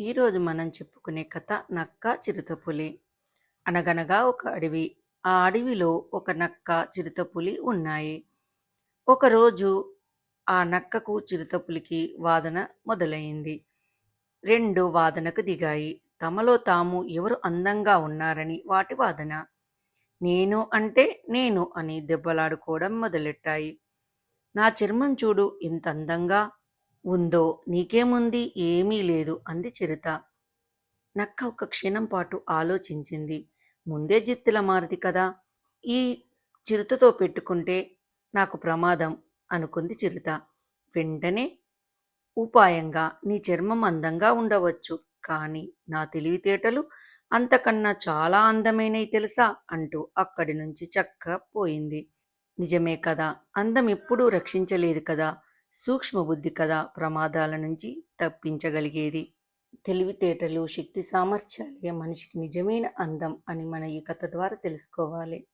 ఈరోజు మనం చెప్పుకునే కథ నక్క చిరుతపులి అనగనగా ఒక అడవి. ఆ అడవిలో ఒక నక్క చిరుతపులి ఉన్నాయి. ఒకరోజు ఆ నక్కకు చిరుతపులికి వాదన మొదలైంది. రెండు వాదనకు దిగాయి. తమలో తాము ఎవరు అందంగా ఉన్నారని వాటి వాదన. నేను అంటే నేను అని దెబ్బలాడుకోవడం మొదలెట్టాయి. నా చర్మం చూడు ఎంత అందంగా ఉందో నీకేముంది? ఏమీ లేదు అంది చిరుత. నక్క ఒక క్షణం పాటు ఆలోచించింది. ముందే జిత్తుల మారది కదా? ఈ చిరుతతో పెట్టుకుంటే నాకు ప్రమాదం అనుకుంది చిరుత. వెంటనే ఉపాయంగా నీ చర్మం అందంగా ఉండవచ్చు కానీ నా తెలివితేటలు అంతకన్నా చాలా అందమైనవి తెలుసా? అంటూ అక్కడి నుంచి చక్క పోయింది. నిజమే కదా? అందం ఎప్పుడూ రక్షించలేదు కదా? సూక్ష్మ బుద్ధి కదా ప్రమాదాల నుంచి తప్పించగలిగేది. తెలివితేటలు శక్తి సామర్థ్యాలే మనిషికి నిజమైన అందం అని మన ఈ కథ ద్వారా తెలుసుకోవాలి.